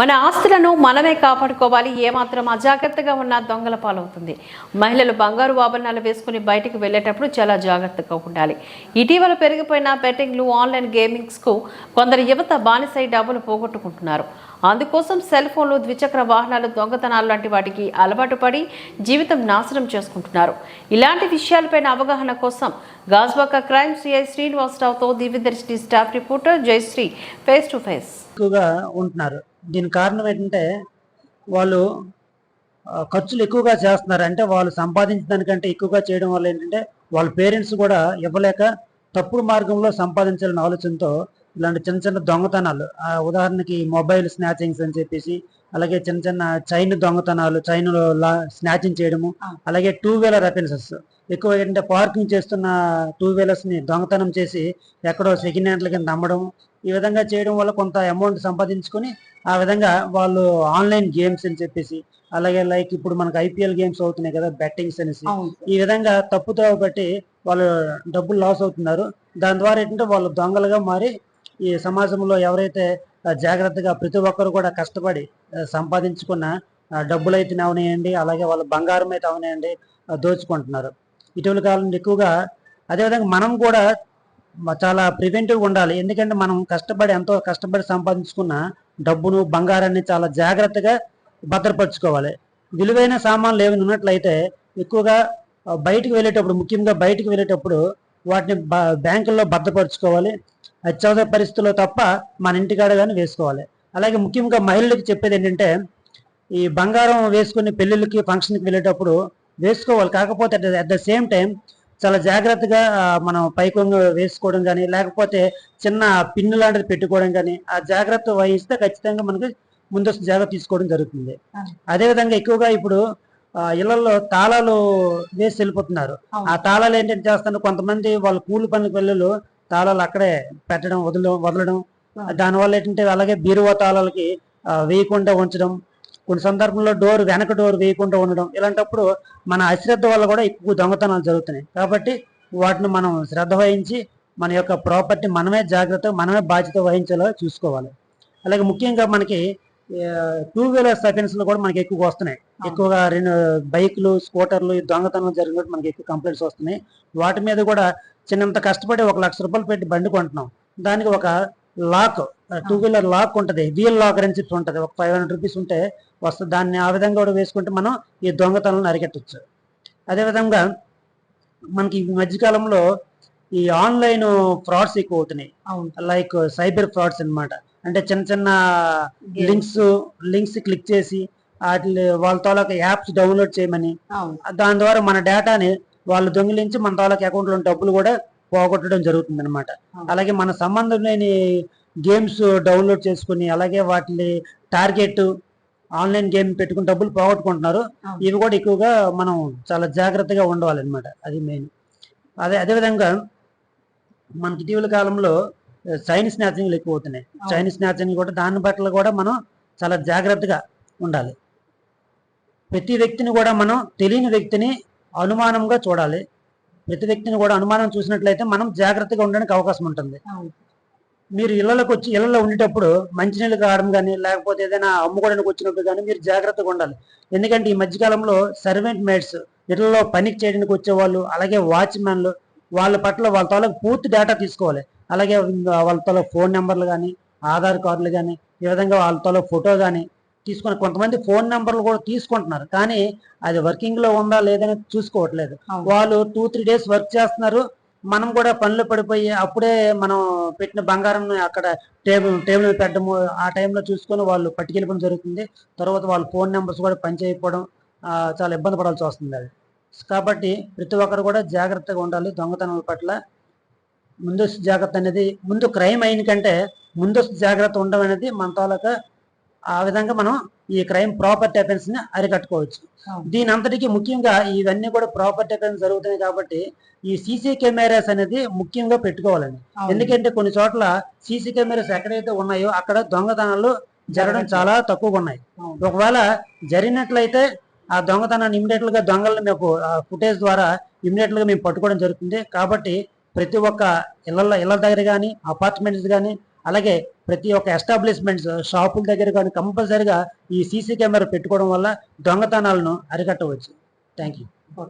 మన ఆస్తులను మనమే కాపాడుకోవాలి. ఏమాత్రం అజాగ్రత్తగా ఉన్న దొంగల పాలవుతుంది. మహిళలు బంగారు ఆభరణాలు వేసుకుని బయటికి వెళ్ళేటప్పుడు చాలా జాగ్రత్తగా ఉండాలి. ఇటీవల పెరిగిపోయిన బెట్టింగ్లు ఆన్లైన్ గేమింగ్స్కు కొందరు యువత బానిసై డబ్బులు పోగొట్టుకుంటున్నారు. అందుకోసం సెల్ ఫోన్లు ద్విచక్ర వాహనాలు దొంగతనాలు లాంటి వాటికి అలవాటు పడి జీవితం నాశనం చేసుకుంటున్నారు. ఇలాంటి విషయాలపైన అవగాహన కోసం Gajuwaka crime CI శ్రీనివాసరావుతో Divyadarshini staff reporter Jayashree face to face. ఎక్కువగా ఉంటున్నారు. దీని కారణం ఏంటంటే వాళ్ళు ఖర్చులు ఎక్కువగా చేస్తున్నారు. అంటే వాళ్ళు సంపాదించిన దానికంటే ఎక్కువగా చేయడం వల్ల ఏంటంటే వాళ్ళ పేరెంట్స్ కూడా ఇవ్వలేక తప్పుడు మార్గంలో సంపాదించాలనే ఆలోచనతో ఇలాంటి చిన్న చిన్న దొంగతనాలు ఆ, ఉదాహరణకి మొబైల్ స్నాచింగ్స్ అని చెప్పేసి అలాగే చిన్న చిన్న చైన్ దొంగతనాలు చైన్ స్నాచింగ్ చేయడము అలాగే టూ వీలర్ అఫెన్సెస్ ఎక్కువ ఏంటంటే పార్కింగ్ చేస్తున్న టూ వీలర్స్ని దొంగతనం చేసి ఎక్కడో సెకండ్ హ్యాండ్ల కింద అమ్మడం ఈ విధంగా చేయడం వల్ల కొంత అమౌంట్ సంపాదించుకొని ఆ విధంగా వాళ్ళు ఆన్లైన్ గేమ్స్ అని చెప్పేసి అలాగే లైక్ ఇప్పుడు మనకు ఐపీఎల్ గేమ్స్ అవుతున్నాయి కదా బెట్టింగ్స్ అనేసి. ఈ విధంగా తప్పుతో బట్టి వాళ్ళు డబ్బులు లాస్ అవుతున్నారు. దాని ద్వారా ఏంటంటే వాళ్ళు దొంగలుగా మారి ఈ సమాజంలో ఎవరైతే జాగ్రత్తగా ప్రతి ఒక్కరు కూడా కష్టపడి సంపాదించుకున్న డబ్బులు అయితే అవనాయండి అలాగే వాళ్ళ బంగారం అయితే అవనాయండి దోచుకుంటున్నారు. ఇటీవల కాలంలో ఎక్కువగా అదేవిధంగా మనం కూడా చాలా ప్రివెంటివ్ ఉండాలి. ఎందుకంటే మనం కష్టపడి ఎంతో కష్టపడి సంపాదించుకున్న డబ్బును బంగారాన్ని చాలా జాగ్రత్తగా భద్రపరచుకోవాలి. విలువైన సామాన్లు ఏమైనా ఉన్నట్లయితే ఎక్కువగా బయటికి వెళ్ళేటప్పుడు ముఖ్యంగా బయటికి వెళ్ళేటప్పుడు వాటిని బ్యాంకుల్లో భద్రపరచుకోవాలి. అత్యవసర పరిస్థితుల్లో తప్ప మన ఇంటికాడ కానీ వేసుకోవాలి. అలాగే ముఖ్యంగా మహిళలకు చెప్పేది ఏంటంటే ఈ బంగారం వేసుకుని పెళ్ళిళ్ళకి ఫంక్షన్కి వెళ్ళేటప్పుడు వేసుకోవాలి. కాకపోతే అట్ ద సేమ్ టైం చాలా జాగ్రత్తగా మనం పైకొంగ వేసుకోవడం కానీ లేకపోతే చిన్న పిన్ను లాంటిది పెట్టుకోవడం కానీ ఆ జాగ్రత్త వహిస్తే ఖచ్చితంగా మనకి ముందస్తు జాగ్రత్త తీసుకోవడం జరుగుతుంది. అదేవిధంగా ఎక్కువగా ఇప్పుడు ఇళ్ళలో తాళాలు వేసి వెళ్ళిపోతున్నారు. ఆ తాళాలు ఏంటంటే చేస్తున్నారు కొంతమంది వాళ్ళ కూలి పనులకు వెళ్ళలు తాళాలు అక్కడే పెట్టడం వదలడం వదలడం. దానివల్ల ఏంటంటే అలాగే బీరువా తాళాలకి వేయకుండా ఉంచడం కొన్ని సందర్భంలో డోర్ వెనక డోర్ వేయకుండా ఉండడం ఇలాంటప్పుడు మన అశ్రద్ధ వల్ల కూడా ఎక్కువ దొంగతనాలు జరుగుతున్నాయి. కాబట్టి వాటిని మనం శ్రద్ధ వహించి మన యొక్క ప్రాపర్టీ మనమే జాగ్రత్త మనమే బాధ్యత వహించేలా చూసుకోవాలి. అలాగే ముఖ్యంగా మనకి టూ వీలర్స్ అఫెన్స్లు కూడా మనకి ఎక్కువగా వస్తున్నాయి. ఎక్కువగా రెండు బైకులు స్కూటర్లు ఈ దొంగతనం జరిగినట్టు మనకి ఎక్కువ కంప్లైంట్స్ వస్తున్నాయి. వాటి మీద కూడా చిన్నంత కష్టపడి ఒక లక్ష రూపాయలు పెట్టి బండి కొంటున్నాం. దానికి ఒక లాక్ టూ వీలర్ లాక్ ఉంటది. వీల్ లాకర్ అని చెప్పి ఉంటది. ఒక ఫైవ్ హండ్రెడ్ రూపీస్ ఉంటే వస్తుంది దాన్ని ఆ విధంగా కూడా వేసుకుంటే మనం ఈ దొంగతనాలను అరికట్టచ్చు. అదేవిధంగా మనకి ఈ మధ్యకాలంలో ఈ ఆన్లైన్ ఫ్రాడ్స్ ఎక్కువ అవుతున్నాయి అవును. లైక్ సైబర్ ఫ్రాడ్స్ అన్నమాట. అంటే చిన్న చిన్న లింక్స్ లింక్స్ క్లిక్ చేసి వాటి వాళ్ళ తాలూకా యాప్స్ డౌన్లోడ్ చేయమని అవును. దాని ద్వారా మన డేటాని వాళ్ళు దొంగిలించి మన తాలూకా అకౌంట్లో డబ్బులు కూడా పోగొట్టడం జరుగుతుంది అనమాట. అలాగే మన సంబంధం లేని గేమ్స్ డౌన్లోడ్ చేసుకుని అలాగే వాటిని టార్గెట్ ఆన్లైన్ గేమ్ పెట్టుకుని డబ్బులు పోగొట్టుకుంటున్నారు. ఇవి కూడా ఎక్కువగా మనం చాలా జాగ్రత్తగా ఉండవాలి అనమాట అది మెయిన్. అదే అదేవిధంగా మనకి ఇటీవల కాలంలో చైన్ స్నాచింగ్లు ఎక్కువ అవుతున్నాయి. అవును. చైన్ స్నాచింగ్ కూడా దాని పట్ల కూడా మనం చాలా జాగ్రత్తగా ఉండాలి. ప్రతి వ్యక్తిని కూడా మనం తెలియని వ్యక్తిని అనుమానంగా చూడాలి. ప్రతి వ్యక్తిని కూడా అనుమానం చూసినట్లయితే మనం జాగ్రత్తగా ఉండడానికి అవకాశం ఉంటుంది. మీరు ఇళ్ళలోకి వచ్చి ఇళ్ళలో ఉండేటప్పుడు మంచినీళ్ళు కావడం కానీ లేకపోతే ఏదైనా అమ్ముకోవడానికి వచ్చినప్పుడు కానీ మీరు జాగ్రత్తగా ఉండాలి. ఎందుకంటే ఈ మధ్యకాలంలో సర్వెంట్ మేడ్స్ ఇళ్ళలో పనికి చేయడానికి వచ్చేవాళ్ళు అలాగే వాచ్మెన్లు వాళ్ళ పట్ల వాళ్ళ తాలూకు పూర్తి డేటా తీసుకోవాలి. అలాగే వాళ్ళ తాలూకు ఫోన్ నెంబర్లు కానీ ఆధార్ కార్డులు కానీ ఈ విధంగా వాళ్ళ తాలూకు ఫోటో కానీ తీసుకొని కొంతమంది ఫోన్ నెంబర్లు కూడా తీసుకుంటున్నారు. కానీ అది వర్కింగ్లో ఉందా లేదని చూసుకోవట్లేదు. వాళ్ళు టూ త్రీ డేస్ వర్క్ చేస్తున్నారు మనం కూడా పనులు పడిపోయి అప్పుడే మనం పెట్టిన బంగారం అక్కడ టేబుల్ టేబుల్ మీద పెట్టడము ఆ టైంలో చూసుకొని వాళ్ళు పట్టుకెళ్ళిపోవడం జరుగుతుంది. తర్వాత వాళ్ళ ఫోన్ నెంబర్స్ కూడా పనిచేయకపోవడం చాలా ఇబ్బంది పడాల్సి వస్తుంది అది. కాబట్టి ప్రతి ఒక్కరు కూడా జాగ్రత్తగా ఉండాలి దొంగతనాల పట్ల. ముందస్తు జాగ్రత్త అనేది ముందు క్రైమ్ అయిన కంటే ముందస్తు జాగ్రత్త ఉండడం అనేది మన తాలూకా ఆ విధంగా మనం ఈ క్రైమ్ ప్రాపర్టీ అఫెన్స్ని అరికట్టుకోవచ్చు. దీని అంతటికి ముఖ్యంగా ఇవన్నీ కూడా ప్రాపర్టీ అఫెన్స్ జరుగుతున్నాయి కాబట్టి ఈ సీసీ కెమెరాస్ అనేది ముఖ్యంగా పెట్టుకోవాలండి. ఎందుకంటే కొన్ని చోట్ల సీసీ కెమెరాస్ ఎక్కడైతే ఉన్నాయో అక్కడ దొంగతనాలు జరగడం చాలా తక్కువగా ఉన్నాయి. ఒకవేళ జరిగినట్లయితే ఆ దొంగతనాన్ని ఇమ్మీడియట్గా దొంగలను మేము ఫుటేజ్ ద్వారా ఇమ్మీడియట్గా మేము పట్టుకోవడం జరుగుతుంది కాబట్టి ప్రతి ఒక్క ఇళ్ళ ఇళ్ళ దగ్గర కానీ అపార్ట్మెంట్స్ కానీ అలాగే ప్రతి ఒక్క ఎస్టాబ్లిష్మెంట్స్ షాపుల దగ్గర కానీ కంపల్సరిగా ఈ సీసీ కెమెరా పెట్టుకోవడం వల్ల దొంగతనాలను అరికట్టవచ్చు. Thank you